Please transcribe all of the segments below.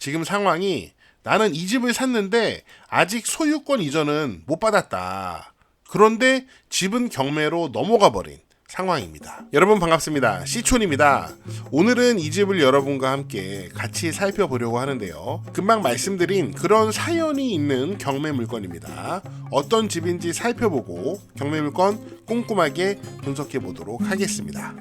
지금 상황이 나는 이 집을 샀는데 아직 소유권 이전은 못 받았다. 그런데 집은 경매로 넘어가 버린 상황입니다. 여러분 반갑습니다. 시촌입니다. 오늘은 이 집을 여러분과 함께 같이 살펴보려고 하는데요. 금방 말씀드린 그런 사연이 있는 경매 물건입니다. 어떤 집인지 살펴보고 경매 물건 꼼꼼하게 분석해 보도록 하겠습니다.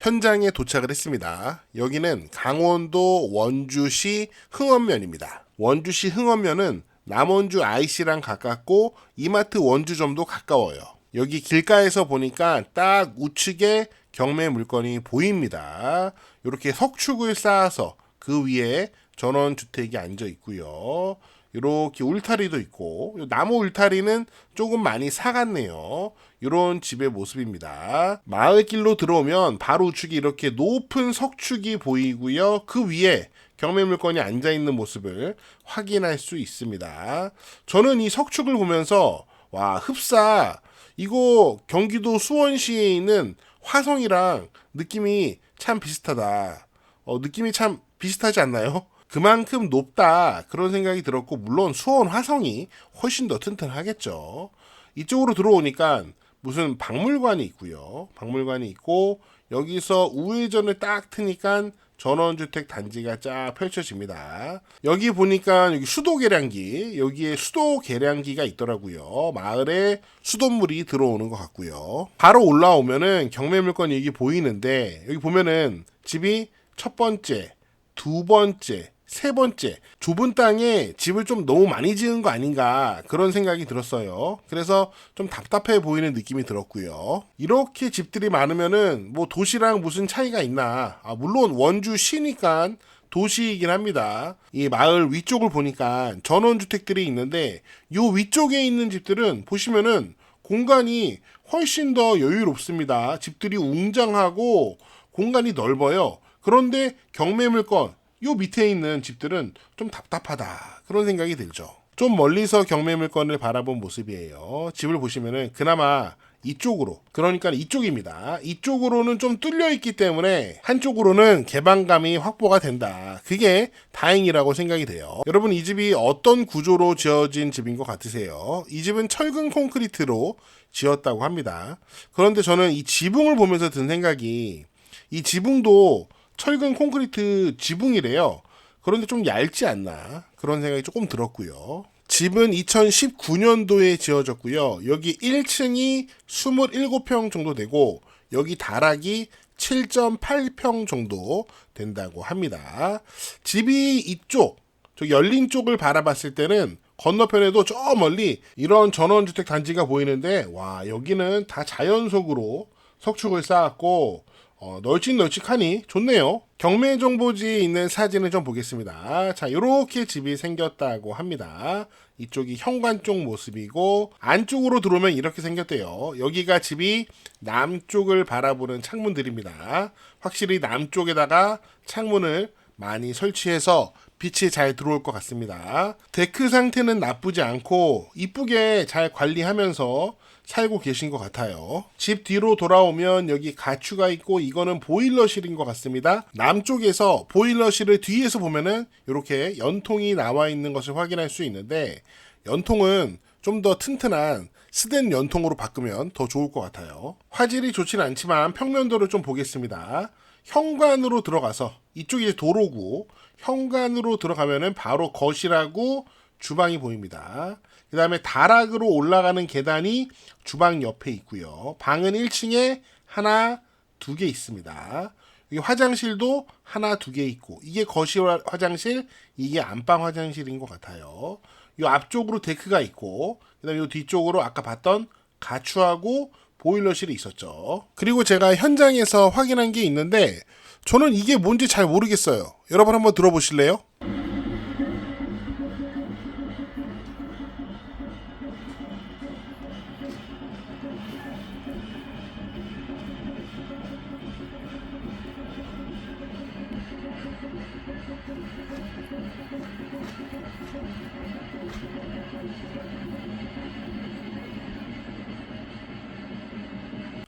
현장에 도착을 했습니다. 여기는 강원도 원주시 흥원면입니다. 원주시 흥원면은 남원주 IC랑 가깝고 이마트 원주점도 가까워요. 여기 길가에서 보니까 딱 우측에 경매 물건이 보입니다. 이렇게 석축을 쌓아서 그 위에 전원주택이 앉아 있고요. 이렇게 울타리도 있고 나무 울타리는 조금 많이 사갔네요. 이런 집의 모습입니다. 마을길로 들어오면 바로 우측이 이렇게 높은 석축이 보이고요. 그 위에 경매 물건이 앉아 있는 모습을 확인할 수 있습니다. 저는 이 석축을 보면서 와 흡사 이거 경기도 수원시에 있는 화성이랑 느낌이 참 비슷하다. 어, 느낌이 참 비슷하지 않나요? 그만큼 높다 그런 생각이 들었고 물론 수원 화성이 훨씬 더 튼튼하겠죠. 이쪽으로 들어오니까 무슨 박물관이 있고요. 박물관이 있고 여기서 우회전을 딱 트니까 전원주택 단지가 쫙 펼쳐집니다. 여기 보니까 여기 수도 계량기, 여기에 수도 계량기가 있더라고요. 마을에 수돗물이 들어오는 것 같고요. 바로 올라오면은 경매 물건이 여기 보이는데 여기 보면은 집이 첫 번째, 두 번째, 세 번째 좁은 땅에 집을 좀 너무 많이 지은 거 아닌가 그런 생각이 들었어요. 그래서 좀 답답해 보이는 느낌이 들었고요. 이렇게 집들이 많으면은 뭐 도시랑 무슨 차이가 있나? 아, 물론 원주 시니까 도시이긴 합니다. 이 마을 위쪽을 보니까 전원주택들이 있는데 요 위쪽에 있는 집들은 보시면은 공간이 훨씬 더 여유롭습니다. 집들이 웅장하고 공간이 넓어요. 그런데 경매 물건 요 밑에 있는 집들은 좀 답답하다 그런 생각이 들죠. 좀 멀리서 경매 물건을 바라본 모습이에요. 집을 보시면은 그나마 이쪽으로 그러니까 이쪽입니다. 이쪽으로는 좀 뚫려 있기 때문에 한쪽으로는 개방감이 확보가 된다. 그게 다행이라고 생각이 돼요. 여러분 이 집이 어떤 구조로 지어진 집인 것 같으세요? 이 집은 철근 콘크리트로 지었다고 합니다. 그런데 저는 이 지붕을 보면서 든 생각이 이 지붕도 철근 콘크리트 지붕이래요. 그런데 좀 얇지 않나 그런 생각이 조금 들었고요. 집은 2019년도에 지어졌고요. 여기 1층이 27평 정도 되고 여기 다락이 7.8평 정도 된다고 합니다. 집이 이쪽 저 열린 쪽을 바라봤을 때는 건너편에도 저 멀리 이런 전원주택 단지가 보이는데 와 여기는 다 자연석으로 석축을 쌓았고 어, 널찍널찍하니 좋네요. 경매 정보지에 있는 사진을 좀 보겠습니다. 자, 이렇게 집이 생겼다고 합니다. 이쪽이 현관 쪽 모습이고 안쪽으로 들어오면 이렇게 생겼대요. 여기가 집이 남쪽을 바라보는 창문들입니다. 확실히 남쪽에다가 창문을 많이 설치해서 빛이 잘 들어올 것 같습니다. 데크 상태는 나쁘지 않고 이쁘게 잘 관리하면서 살고 계신 것 같아요. 집 뒤로 돌아오면 여기 가추가 있고 이거는 보일러실인 것 같습니다. 남쪽에서 보일러실을 뒤에서 보면은 이렇게 연통이 나와 있는 것을 확인할 수 있는데 연통은 좀 더 튼튼한 스댄 연통으로 바꾸면 더 좋을 것 같아요. 화질이 좋진 않지만 평면도를 좀 보겠습니다. 현관으로 들어가서 이쪽이 도로고 현관으로 들어가면은 바로 거실하고 주방이 보입니다. 그 다음에 다락으로 올라가는 계단이 주방 옆에 있고요. 방은 1층에 하나, 두 개 있습니다. 화장실도 하나, 두 개 있고 이게 거실 화장실, 이게 안방 화장실인 것 같아요. 이 앞쪽으로 데크가 있고 그 다음에 이 뒤쪽으로 아까 봤던 가추하고 보일러실이 있었죠. 그리고 제가 현장에서 확인한 게 있는데 저는 이게 뭔지 잘 모르겠어요. 여러분 한번 들어보실래요?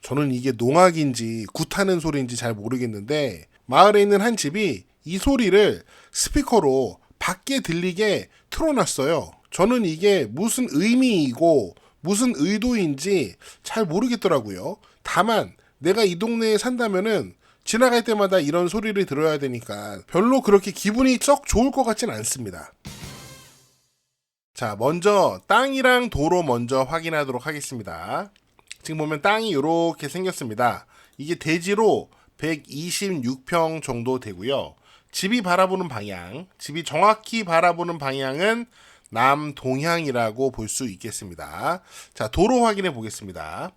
저는 이게 농악인지 굿하는 소리인지 잘 모르겠는데 마을에 있는 한 집이 이 소리를 스피커로 밖에 들리게 틀어놨어요. 저는 이게 무슨 의미이고 무슨 의도인지 잘 모르겠더라고요. 다만 내가 이 동네에 산다면은 지나갈 때마다 이런 소리를 들어야 되니까 별로 그렇게 기분이 썩 좋을 것 같진 않습니다. 자, 먼저 땅이랑 도로 먼저 확인하도록 하겠습니다. 지금 보면 땅이 이렇게 생겼습니다. 이게 대지로 126평 정도 되고요. 집이 바라보는 방향, 집이 정확히 바라보는 방향은 남동향이라고 볼 수 있겠습니다. 자, 도로 확인해 보겠습니다.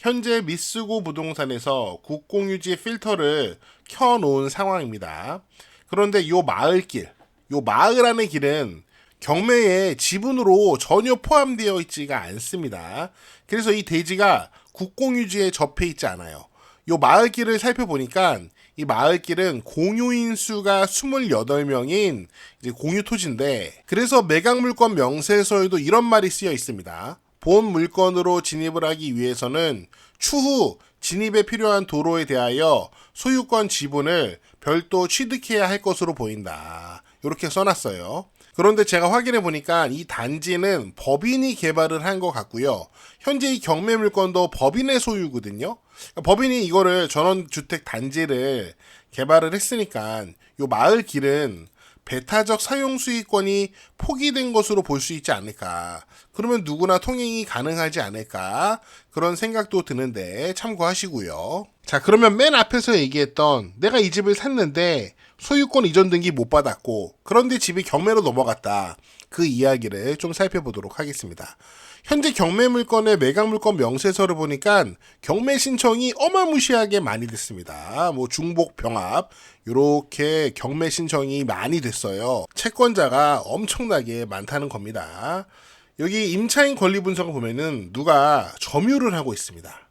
현재 미쓰고 부동산에서 국공유지 필터를 켜놓은 상황입니다. 그런데 요 마을길, 요 마을 안의 길은 경매에 지분으로 전혀 포함되어 있지가 않습니다. 그래서 이 대지가 국공유지에 접해 있지 않아요. 요 마을길을 살펴보니까 이 마을길은 공유인 수가 28명인 이제 공유 토지인데 그래서 매각물권 명세서에도 이런 말이 쓰여 있습니다. 본 물건으로 진입을 하기 위해서는 추후 진입에 필요한 도로에 대하여 소유권 지분을 별도 취득해야 할 것으로 보인다. 이렇게 써놨어요. 그런데 제가 확인해 보니까 이 단지는 법인이 개발을 한 것 같고요. 현재 이 경매 물건도 법인의 소유거든요. 그러니까 법인이 이거를 전원주택 단지를 개발을 했으니까 요 마을 길은 배타적 사용 수익권이 포기된 것으로 볼 수 있지 않을까. 그러면 누구나 통행이 가능하지 않을까. 그런 생각도 드는데 참고하시고요. 자, 그러면 맨 앞에서 얘기했던 내가 이 집을 샀는데 소유권 이전 등기 못 받았고 그런데 집이 경매로 넘어갔다. 그 이야기를 좀 살펴보도록 하겠습니다. 현재 경매 물건의 매각 물건 명세서를 보니까 경매 신청이 어마무시하게 많이 됐습니다. 뭐 중복 병합 이렇게 경매 신청이 많이 됐어요. 채권자가 엄청나게 많다는 겁니다. 여기 임차인 권리 분석을 보면은 누가 점유를 하고 있습니다.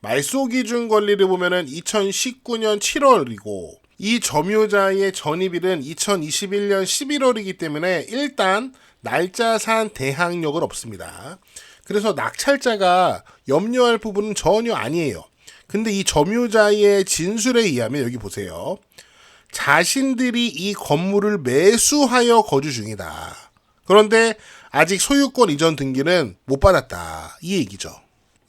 말소 기준 권리를 보면은 2019년 7월이고 이 점유자의 전입일은 2021년 11월이기 때문에 일단 날짜산 대항력은 없습니다. 그래서 낙찰자가 염려할 부분은 전혀 아니에요. 근데 이 점유자의 진술에 의하면 여기 보세요. 자신들이 이 건물을 매수하여 거주 중이다. 그런데 아직 소유권 이전 등기는 못 받았다. 이 얘기죠.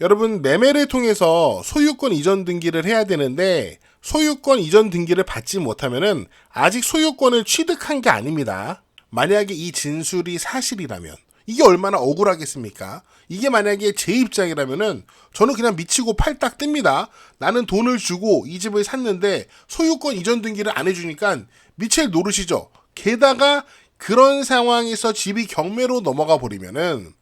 여러분, 매매를 통해서 소유권 이전 등기를 해야 되는데 소유권 이전 등기를 받지 못하면은 아직 소유권을 취득한 게 아닙니다. 만약에 이 진술이 사실이라면 이게 얼마나 억울하겠습니까? 이게 만약에 제 입장이라면은 저는 그냥 미치고 팔딱 뜹니다. 나는 돈을 주고 이 집을 샀는데 소유권 이전 등기를 안 해주니까 미칠 노릇이죠. 게다가 그런 상황에서 집이 경매로 넘어가 버리면은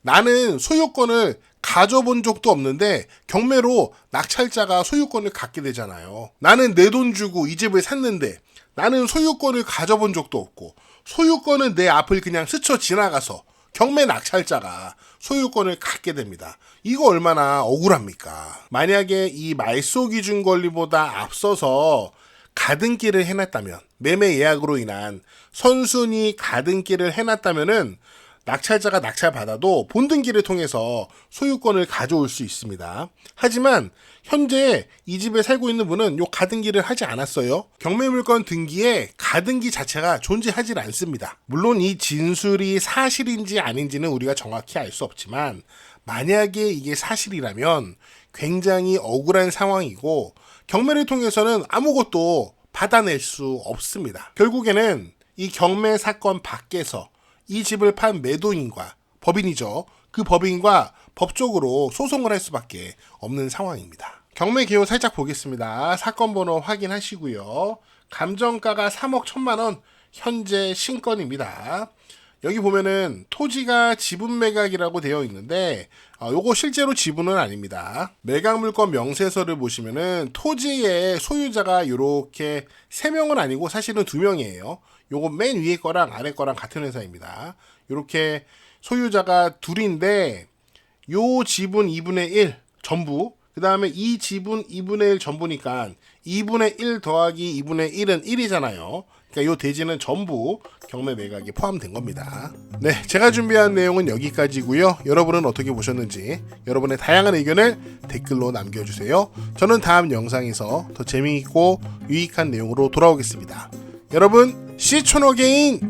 나는 소유권을 가져본 적도 없는데 경매로 낙찰자가 소유권을 갖게 되잖아요. 나는 내 돈 주고 이 집을 샀는데 나는 소유권을 가져본 적도 없고 소유권은 내 앞을 그냥 스쳐 지나가서 경매 낙찰자가 소유권을 갖게 됩니다. 이거 얼마나 억울합니까? 만약에 이 말소 기준 권리보다 앞서서 가등기를 해놨다면 매매 예약으로 인한 선순위 가등기를 해놨다면은 낙찰자가 낙찰받아도 본등기를 통해서 소유권을 가져올 수 있습니다. 하지만 현재 이 집에 살고 있는 분은 요 가등기를 하지 않았어요. 경매물건 등기에 가등기 자체가 존재하지 않습니다. 물론 이 진술이 사실인지 아닌지는 우리가 정확히 알 수 없지만 만약에 이게 사실이라면 굉장히 억울한 상황이고 경매를 통해서는 아무것도 받아낼 수 없습니다. 결국에는 이 경매 사건 밖에서 이 집을 판 매도인과 법인이죠. 그 법인과 법적으로 소송을 할 수밖에 없는 상황입니다. 경매 기호 살짝 보겠습니다. 사건 번호 확인하시고요. 감정가가 3억 1천만 원 현재 신건입니다. 여기 보면은 토지가 지분 매각이라고 되어 있는데 어, 요거 실제로 지분은 아닙니다. 매각 물건 명세서를 보시면은 토지의 소유자가 요렇게 세 명은 아니고 사실은 두 명이에요. 요거 맨 위에 거랑 아래 거랑 같은 회사입니다. 요렇게 소유자가 둘인데 요 지분 2분의 1 전부 그 다음에 이 지분 2분의 1 전부니까 2분의 1 더하기 2분의 1은 1이잖아요. 그러니까 요 대지는 전부 경매 매각에 포함된 겁니다. 네, 제가 준비한 내용은 여기까지고요. 여러분은 어떻게 보셨는지 여러분의 다양한 의견을 댓글로 남겨주세요. 저는 다음 영상에서 더 재미있고 유익한 내용으로 돌아오겠습니다. 여러분 시촌 어게인